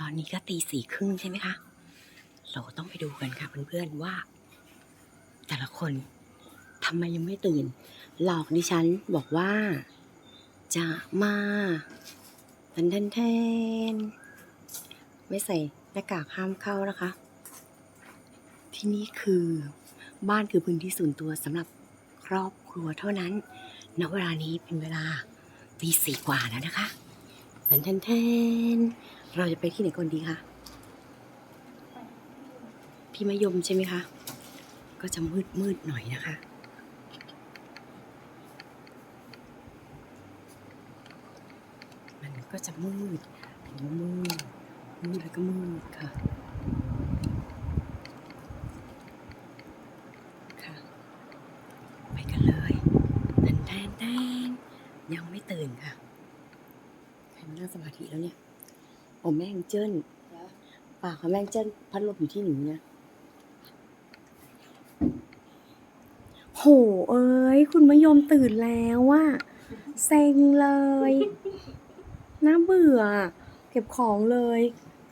ตอนนี้ก็ตีสี่ครึ่งใช่ไหมคะ เราต้องไปดูกันค่ะเพื่อนๆว่า แต่ละคนทำไมยังไม่ตื่น หลอกดิฉันบอกว่า จะมาแทนแทนแทนไม่ใส่หน้ากากห้ามเข้านะคะ ที่นี่คือบ้านคือพื้นที่ส่วนตัวสำหรับครอบครัวเท่านั้น ณ เวลานี้เป็นเวลาตีสี่กว่าแล้วนะคะแทนแทนแทน เราจะไปที่ไหนก่อนดีคะ พี่มะยมใช่ไหมคะ ก็จะมืดมืดหน่อยนะคะ มันก็จะมืดมืด มืดแล้วก็มืดค่ะ ค่ะ ไปกันเลยแทนแทนแทนยังไม่ตื่นค่ะ ใครมานั่งสมาธิแล้วเนี่ย โอ้แม่งเจิ้นปากของแม่งเจิ้นพัดลมอยู่ที่หนูนะโห เอ้ย คุณมะยมตื่นแล้วว่าเซ็งเลย น่าเบื่อ เก็บของเลย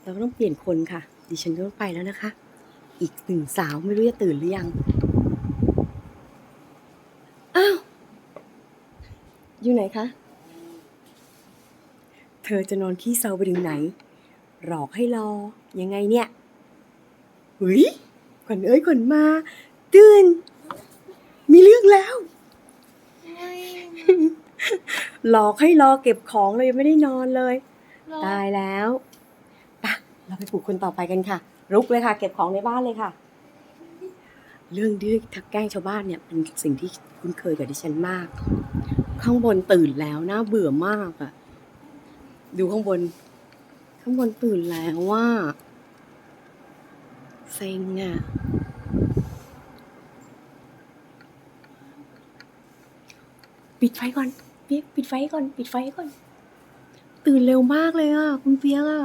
เราก็ต้องเปลี่ยนคนค่ะ ดิฉันก็ต้องไปแล้วนะคะ อีกหนึ่งสาวไม่รู้จะตื่นหรือยัง อ้าว อยู่ไหนคะ เธอจะนอนขี้เซาไปถึงไหน หลอกให้รอ ยังไงเนี่ยเฮ้ยขวัญเอ้ยขวัญมา ตื่น มีเรื่องแล้ว หลอกให้รอเก็บของเลยยังไม่ได้นอนเลย ตายแล้วไปะเราไปปลุกคนต่อไปกันค่ะ รุกเลยค่ะ เก็บของในบ้านเลยค่ะ เรื่องดื้อทักแกล้งชาวบ้านเนี่ยเป็นสิ่งที่คุ้นเคยกับดิฉันมาก ข้างบนตื่นแล้วน่าเบื่อมากอะดูข้างบนข้างบนตื่นแล้วว่าเซ็งอะปิดไฟก่อนเปียกปิดไฟก่อน ปิดไฟก่อน ตื่นเร็วมากเลยอะ คุณเปียกอะ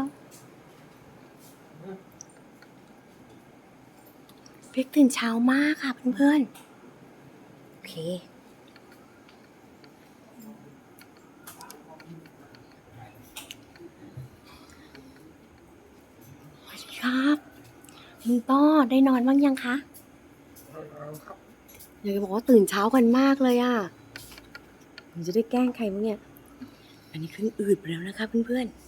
เปียกตื่นเช้ามากค่ะเพื่อนๆโอเค สวัสดี ครับลุงต้อได้นอนบ้างยังคะอยากจะบอกว่าตื่นเช้ากันมากเลยอะผมจะได้แกล้งใครบ้างเนี่ย อันนี้ขึ้นอืดไปแล้วนะคะเพื่อนๆ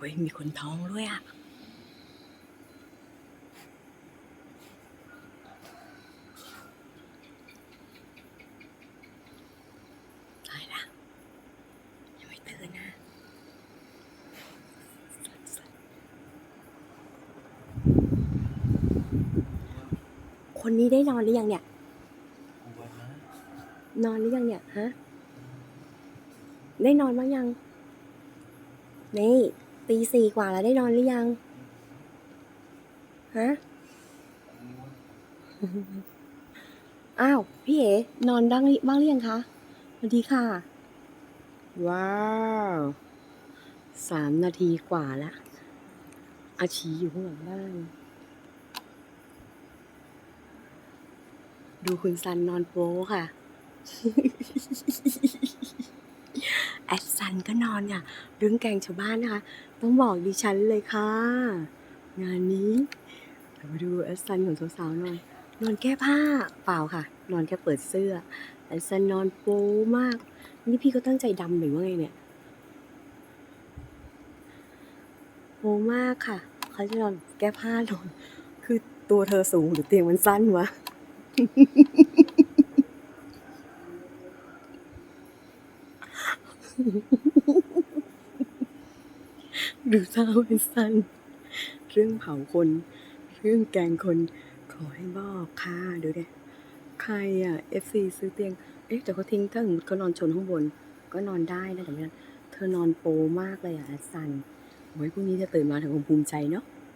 เฮ้ยมีคนท้องด้วยอะตายละยังไม่ตื่นนะคนนี้ได้นอนหรือยังเนี่ย นอนหรือยังเนี่ยฮะ ได้นอนบ้างยัง นี่ ตีสี่กว่าแล้วได้นอนหรือยัง ฮะ อ้าว พี่เอ๋นอนบ้างหรือบ้างหรือยังคะสวัสดีค่ะ ว้าวสามนาทีกว่าละ อาชีอยู่ข้างหลังบ้าน ดูคุณซันนอนโป๊ค่ะแอดซันก็นอนค่ะเรื่องแกงชาวบ้านนะคะ ต้องบอกดิฉันเลยค่ะ งานนี้เดี๋ยวมาดูแอดซันของสาวๆหน่อย นอนแก้ผ้าเปล่าค่ะ นอนแค่เปิดเสื้อแอดซันนอนโป๊มาก นี่พี่ก็ตั้งใจดำหรือว่าไงเนี่ยโป๊มากค่ะเขาจะนอนแก้ผ้านอนคือตัวเธอสูงหรือเตียงมันสั้นวะ หรือเท้าเป็นสั้นเรื่องเผาคน เรื่องแกงคน ขอให้บอกค่ะเดี๋ยวดิใครอะเอฟซื้อเตียง เอ๊ะแต่เขาทิ้งถ้าสมมติเขานอนชนข้างบน ก็นอนได้นะแต่ไม่นั้นเธอนอนโปมากเลยอะแอดซันไว้พรุ่งนี้จะตื่นมาถึงคงภูมิใจเนาะ